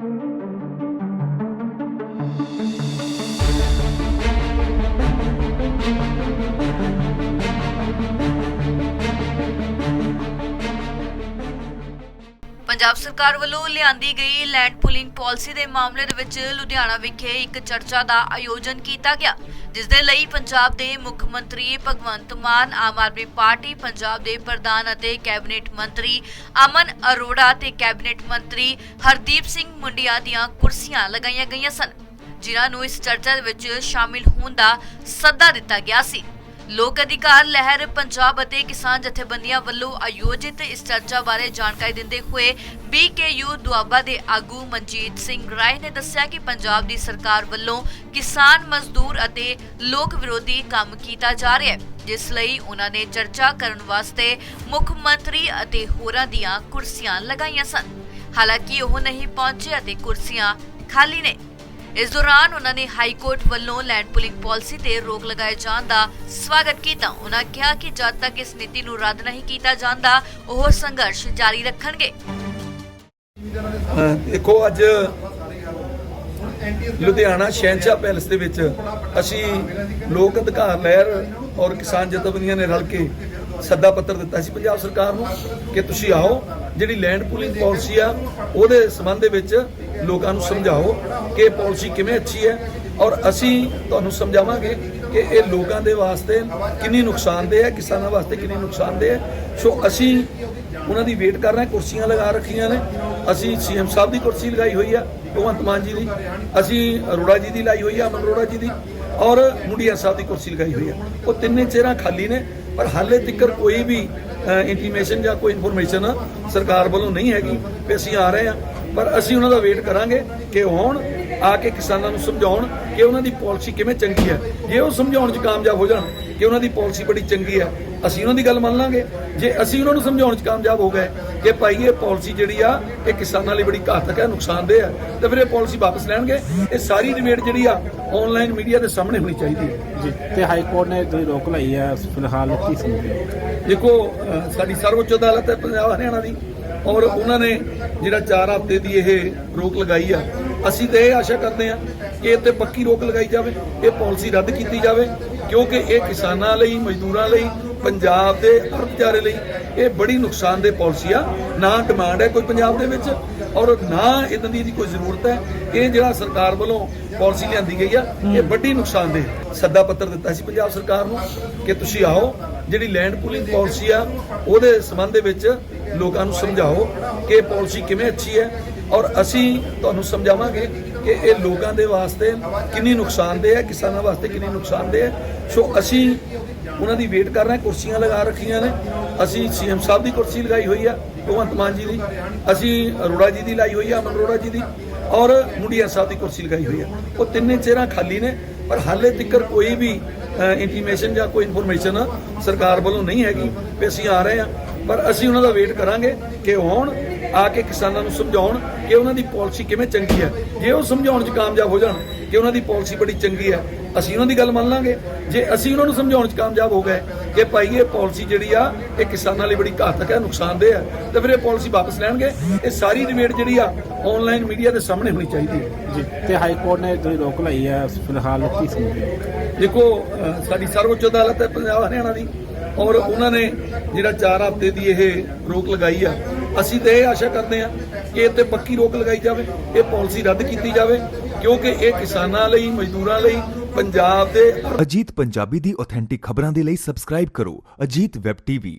Mm-hmm. Punjab ਸਰਕਾਰ ਵੱਲੋਂ ਲਿਆਂਦੀ ਗਈ ਲੈਂਡ ਪੁਲਿੰਗ ਪਾਲਿਸੀ ਦੇ ਮਾਮਲੇ ਦੇ ਵਿੱਚ ਲੁਧਿਆਣਾ ਵਿਖੇ ਇੱਕ ਚਰਚਾ ਦਾ ਆਯੋਜਨ ਕੀਤਾ ਗਿਆ, ਜਿਸ ਦੇ ਲਈ ਪੰਜਾਬ ਦੇ ਮੁੱਖ ਮੰਤਰੀ ਭਗਵੰਤ ਮਾਨ, ਆਮ ਆਦਮੀ ਪਾਰਟੀ, ਪੰਜਾਬ ਦੇ ਪ੍ਰਧਾਨ ਅਤੇ ਕੈਬਨਿਟ ਮੰਤਰੀ ਅਮਨ ਅਰੋੜਾ ਤੇ ਕੈਬਨਿਟ ਮੰਤਰੀ ਹਰਦੀਪ ਸਿੰਘ ਮੁੰਡਿਆ ਦੀਆਂ ਕੁਰਸੀਆਂ ਲਗਾਈਆਂ ਗਈਆਂ ਸਨ, ਜਿਨ੍ਹਾਂ ਨੂੰ ਇਸ ਚਰਚਾ ਦੇ ਵਿੱਚ ਸ਼ਾਮਿਲ ਹੋਣ ਦਾ ਸੱਦਾ ਦਿੱਤਾ ਗਿਆ ਸੀ। ਲੋਕ ਅਧਿਕਾਰ ਲਹਿਰ ਪੰਜਾਬ ਅਤੇ ਕਿਸਾਨ ਜਥੇਬੰਦੀਆਂ ਵੱਲੋਂ ਆਯੋਜਿਤ ਇਸ ਚਰਚਾ ਬਾਰੇ ਜਾਣਕਾਰੀ ਦਿੰਦੇ ਹੋਏ ਬੀਕੇਯੂ ਦੁਆਬਾ ਦੇ ਆਗੂ ਮਨਜੀਤ ਸਿੰਘ ਰਾਏ ਨੇ ਦੱਸਿਆ ਕਿ ਪੰਜਾਬ ਦੀ ਸਰਕਾਰ ਵੱਲੋਂ ਕਿਸਾਨ ਮਜ਼ਦੂਰ ਅਤੇ ਲੋਕ ਵਿਰੋਧੀ ਕੰਮ ਕੀਤਾ ਜਾ ਰਿਹਾ ਹੈ, ਜਿਸ ਲਈ ਉਹਨਾਂ ਨੇ ਚਰਚਾ ਕਰਨ ਵਾਸਤੇ ਮੁੱਖ ਮੰਤਰੀ ਅਤੇ ਹੋਰਾਂ ਦੀਆਂ ਕੁਰਸੀਆਂ ਲਗਾਈਆਂ ਸਨ। ਹਾਲਾਂਕਿ ਉਹ ਨਹੀਂ ਪਹੁੰਚੇ ਅਤੇ ਕੁਰਸੀਆਂ ਖਾਲੀ ਨੇ। ਇਸ ਦੌਰਾਨ ਉਹਨਾਂ ਨੇ ਹਾਈ ਕੋਰਟ ਵੱਲੋਂ ਲੈਂਡ ਪੁਲਿੰਗ ਪਾਲਿਸੀ ਤੇ ਰੋਕ ਲਗਾਏ ਜਾਣ ਦਾ ਸਵਾਗਤ ਕੀਤਾ। ਉਹਨਾਂ ਕਿਹਾ ਕਿ ਜਦ ਤੱਕ ਇਸ ਨੀਤੀ ਨੂੰ ਰੱਦ ਨਹੀਂ ਕੀਤਾ ਜਾਂਦਾ, ਉਹ ਸੰਘਰਸ਼ ਜਾਰੀ ਰੱਖਣਗੇ। ਦੇਖੋ, ਅੱਜ ਲੁਧਿਆਣਾ ਸ਼ਹਿਨਸ਼ਾਹ ਪੈਲਸ ਦੇ ਵਿੱਚ ਅਸੀਂ ਲੋਕ ਅਧਿਕਾਰ ਲਹਿਰ ਔਰ ਕਿਸਾਨ ਜਥੇਬੰਦੀਆਂ ਨੇ ਰਲ ਕੇ ਸੱਦਾ ਪੱਤਰ ਦਿੱਤਾ ਸੀ ਪੰਜਾਬ ਸਰਕਾਰ ਨੂੰ ਕਿ ਤੁਸੀਂ ਆਓ, ਜਿਹੜੀ ਲੈਂਡ ਪੂਲਿੰਗ ਪਾਲਿਸੀ ਆ, ਉਹਦੇ ਸੰਬੰਧ ਦੇ ਵਿੱਚ ਲੋਕਾਂ ਨੂੰ ਸਮਝਾਓ ਕਿ ਇਹ ਪਾਲਿਸੀ ਕਿਵੇਂ ਅੱਛੀ ਹੈ ਔਰ ਅਸੀਂ ਤੁਹਾਨੂੰ ਸਮਝਾਵਾਂਗੇ ਕਿ ਇਹ ਲੋਕਾਂ ਦੇ ਵਾਸਤੇ ਕਿੰਨੀ ਨੁਕਸਾਨਦੇਹ ਹੈ, ਕਿਸਾਨਾਂ ਵਾਸਤੇ ਕਿੰਨੀ ਨੁਕਸਾਨਦੇਹ ਹੈ। ਸੋ ਅਸੀਂ ਉਹਨਾਂ ਦੀ ਵੇਟ ਕਰ ਰਹੇ ਕੁਰਸੀਆਂ ਲਗਾ ਰੱਖੀਆਂ ਨੇ। ਅਸੀਂ ਸੀਐਮ ਸਾਹਿਬ ਦੀ ਕੁਰਸੀ ਲਗਾਈ ਹੋਈ ਆ, ਭਗਵੰਤ ਮਾਨ ਜੀ ਦੀ। ਅਸੀਂ ਅਰੋੜਾ ਜੀ ਦੀ ਲਾਈ ਹੋਈ ਆ, ਅਮਨ ਅਰੋੜਾ ਜੀ ਦੀ। ਔਰ ਮੁੰਡੀਆ ਸਾਹਿਬ ਦੀ ਕੁਰਸੀ ਲਗਾਈ ਹੋਈ ਆ। ਉਹ ਤਿੰਨੇ ਚਿਹਰਾ ਖਾਲੀ ਨੇ। ਪਰ ਹਾਲੇ ਤੱਕ ਕੋਈ ਵੀ ਇੰਟੀਮੇਸ਼ਨ ਜਾਂ ਕੋਈ ਇਨਫੋਰਮੇਸ਼ਨ ਸਰਕਾਰ ਵੱਲੋਂ ਨਹੀਂ ਹੈਗੀ ਕਿ ਅਸੀਂ ਆ ਰਹੇ ਹਾਂ। ਪਰ ਅਸੀਂ ਉਹਨਾਂ ਦਾ ਵੇਟ ਕਰਾਂਗੇ ਕਿ ਉਹ ਆਉਣ ਆ ਕੇ ਕਿਸਾਨਾਂ ਨੂੰ ਸਮਝਾਉਣ ਕਿ ਉਹਨਾਂ ਦੀ ਪਾਲਿਸੀ ਕਿਵੇਂ ਚੰਗੀ ਹੈ। ਜੇ ਉਹ ਸਮਝਾਉਣ 'ਚ ਕਾਮਯਾਬ ਹੋ ਜਾਣ ਕਿ ਉਹਨਾਂ ਦੀ ਪਾਲਿਸੀ ਬੜੀ ਚੰਗੀ ਹੈ, ਅਸੀਂ ਉਹਨਾਂ ਦੀ ਗੱਲ ਮੰਨ ਲਾਂਗੇ। ਜੇ ਅਸੀਂ ਉਹਨਾਂ ਨੂੰ ਸਮਝਾਉਣ 'ਚ ਕਾਮਯਾਬ ਹੋ ਗਏ ਕਿ ਭਾਈ ਇਹ ਪਾਲਿਸੀ ਜਿਹੜੀ ਆ ਇਹ ਕਿਸਾਨਾਂ ਲਈ ਬੜੀ ਘਾਤਕ ਹੈ ਨੁਕਸਾਨਦੇਹ ਹੈ ਤੇ ਫਿਰ ਇਹ ਪਾਲਿਸੀ ਵਾਪਸ ਲੈਣਗੇ ਇਹ ਸਾਰੀ ਡਿਬੇਟ ਜਿਹੜੀ ਆ ਆਨਲਾਈਨ ਮੀਡੀਆ ਦੇ ਸਾਹਮਣੇ ਹੋਣੀ ਚਾਹੀਦੀ ਹੈ ਜੀ ਤੇ ਹਾਈ ਕੋਰਟ ਨੇ ਜਿਹੜੀ ਰੋਕ ਲਾਈ ਹੈ ਫਿਲਹਾਲ ਕੀ ਸਮਝਦੇ? ਦੇਖੋ ਸਾਡੀ ਸਰਵਉੱਚ ਅਦਾਲਤ ਹੈ ਪੰਜਾਬ ਹਰਿਆਣਾ ਦੀ ਔਰ ਉਹਨਾਂ ਨੇ ਜਿਹੜਾ 4 ਹਫ਼ਤੇ ਦੀ ਇਹ ਰੋਕ ਲਗਾਈ ਆ ਅਸੀਂ ਤਾਂ ਇਹ ਆਸ਼ਾ ਕਰਦੇ ਆ ਕਿ ਇਹ ਤੇ ਪੱਕੀ ਰੋਕ ਲਗਾਈ ਜਾਵੇ ਇਹ ਪਾਲਿਸੀ ਰੱਦ ਕੀਤੀ ਜਾਵੇ ਕਿਉਂਕਿ ਇਹ ਕਿਸਾਨਾਂ ਲਈ ਮਜ਼ਦੂਰਾਂ ਲਈ ਪੰਜਾਬ ਦੇ ਅਰਥਚਾਰੇ ਲਈ ਇਹ ਬੜੀ ਨੁਕਸਾਨਦੇਹ ਪਾਲਿਸੀ ਆ। ਨਾ ਡਿਮਾਂਡ ਹੈ ਕੋਈ ਪੰਜਾਬ ਦੇ ਵਿੱਚ ਔਰ ਨਾ ਇਦਾਂ ਦੀ ਇਹਦੀ ਕੋਈ ਜ਼ਰੂਰਤ ਹੈ। ਇਹ ਜਿਹੜਾ ਸਰਕਾਰ ਵੱਲੋਂ ਪਾਲਿਸੀ ਲਿਆਂਦੀ ਗਈ ਆ, ਇਹ ਵੱਡੀ ਨੁਕਸਾਨਦੇਹ ਸੱਦਾ ਪੱਤਰ ਦਿੱਤਾ ਸੀ ਪੰਜਾਬ ਸਰਕਾਰ ਨੂੰ ਕਿ ਤੁਸੀਂ ਆਓ, ਜਿਹੜੀ ਲੈਂਡ ਪੂਲਿੰਗ ਪਾਲਿਸੀ ਆ, ਉਹਦੇ ਸੰਬੰਧ ਦੇ ਵਿੱਚ ਲੋਕਾਂ ਨੂੰ ਸਮਝਾਓ ਕਿ ਇਹ ਪਾਲਿਸੀ ਕਿਵੇਂ ਅੱਛੀ ਹੈ। ਔਰ ਅਸੀਂ ਤੁਹਾਨੂੰ ਸਮਝਾਵਾਂਗੇ ਕਿ ਇਹ ਲੋਕਾਂ ਦੇ ਵਾਸਤੇ ਕਿੰਨੀ ਨੁਕਸਾਨਦੇਹ ਹੈ, ਕਿਸਾਨਾਂ ਵਾਸਤੇ ਕਿੰਨੀ ਨੁਕਸਾਨਦੇਹ ਹੈ। ਸੋ ਅਸੀਂ ਉਹਨਾਂ ਦੀ ਵੇਟ ਕਰ ਰਹੇ ਕੁਰਸੀਆਂ ਲਗਾ ਰੱਖੀਆਂ ਨੇ। ਅਸੀਂ ਸੀਐਮ ਸਾਹਿਬ ਦੀ ਕੁਰਸੀ ਲਗਾਈ ਹੋਈ ਆ, ਭਗਵੰਤ ਮਾਨ ਜੀ ਦੀ। ਅਸੀਂ ਅਰੋੜਾ ਜੀ ਦੀ ਲਾਈ ਹੋਈ ਆ, ਅਮਨ ਅਰੋੜਾ ਜੀ ਦੀ। ਔਰ ਮੁੰਡੀਆ ਸਾਹਿਬ ਦੀ ਕੁਰਸੀ ਲਗਾਈ ਹੋਈ ਆ। ਉਹ ਤਿੰਨੇ ਚਿਹਰਾ ਖਾਲੀ ਨੇ, ਪਰ ਹਾਲੇ ਤੱਕ ਕੋਈ ਵੀ ਇੰਟੀਮੇਸ਼ਨ ਜਾਂ ਕੋਈ ਇਨਫੋਰਮੇਸ਼ਨ ਸਰਕਾਰ ਵੱਲੋਂ ਨਹੀਂ ਹੈਗੀ ਵੀ ਅਸੀਂ ਆ ਰਹੇ ਆ ਪਰ ਅਸੀਂ ਉਹਨਾਂ ਦਾ ਵੇਟ ਕਰਾਂਗੇ ਕਿ ਆਉਣ ਆ ਕੇ ਕਿਸਾਨਾਂ ਨੂੰ ਸਮਝਾਉਣ ਕਿ ਉਹਨਾਂ ਦੀ ਪਾਲਿਸੀ ਕਿਵੇਂ ਚੰਗੀ ਹੈ। ਜੇ ਉਹ ਸਮਝਾਉਣ 'ਚ ਕਾਮਯਾਬ ਹੋ ਜਾਣ ਕਿ ਉਹਨਾਂ ਦੀ ਪਾਲਿਸੀ ਬੜੀ ਚੰਗੀ ਹੈ ਅਸੀਂ ਉਹਨਾਂ ਦੀ ਗੱਲ ਮੰਨ ਲਾਂਗੇ। ਜੇ ਅਸੀਂ ਉਹਨਾਂ ਨੂੰ ਸਮਝਾਉਣ 'ਚ ਕਾਮਯਾਬ ਹੋ ਗਏ ਕਿ ਭਾਈ ਇਹ ਪਾਲਿਸੀ ਜਿਹੜੀ ਆ ਇਹ ਕਿਸਾਨਾਂ ਲਈ ਬੜੀ ਘਾਤਕ ਹੈ ਨੁਕਸਾਨਦੇਹ ਹੈ ਤੇ ਫਿਰ ਇਹ ਪਾਲਿਸੀ ਵਾਪਸ ਲੈਣਗੇ। ਇਹ ਸਾਰੀ ਡਿਬੇਟ ਜਿਹੜੀ ਆ ਆਨਲਾਈਨ ਮੀਡੀਆ ਦੇ ਸਾਹਮਣੇ ਹੋਣੀ ਚਾਹੀਦੀ ਹੈ। ਜੀ ਤੇ ਹਾਈ ਕੋਰਟ ਨੇ ਜਿਹੜੀ ਰੋਕ ਲਾਈ ਹੈ ਫਿਲਹਾਲ ਕੀ ਸਮਝਦੇ? ਦੇਖੋ ਸਾਡੀ ਸਰਵਉੱਚ ਅਦਾਲਤ ਹੈ ਪੰਜਾਬ ਹਰਿਆਣਾ ਦੀ ਔਰ ਉਹਨਾਂ ਨੇ ਜਿਹੜਾ 4 ਹਫ਼ਤੇ ਦੀ ਇਹ ਰੋਕ ਲਗਾਈ ਆ, ਅਸੀਂ ਤਾਂ ਇਹ ਆਸ਼ਾ ਕਰਦੇ ਆ ਕਿ ਇੱਥੇ ਪੱਕੀ ਰੋਕ ਲਗਾਈ ਜਾਵੇ, ਇਹ ਪਾਲਿਸੀ ਰੱਦ ਕੀਤੀ ਜਾਵੇ, ਕਿਉਂਕਿ ਇਹ ਕਿਸਾਨਾਂ ਲਈ, ਮਜ਼ਦੂਰਾਂ ਲਈ, ਪੰਜਾਬ ਦੇ ਅਜੀਤ ਪੰਜਾਬੀ ਦੀ ਆਥੈਂਟਿਕ ਖਬਰਾਂ ਦੇ ਲਈ ਸਬਸਕ੍ਰਾਈਬ ਕਰੋ ਅਜੀਤ ਵੈਬ ਟੀਵੀ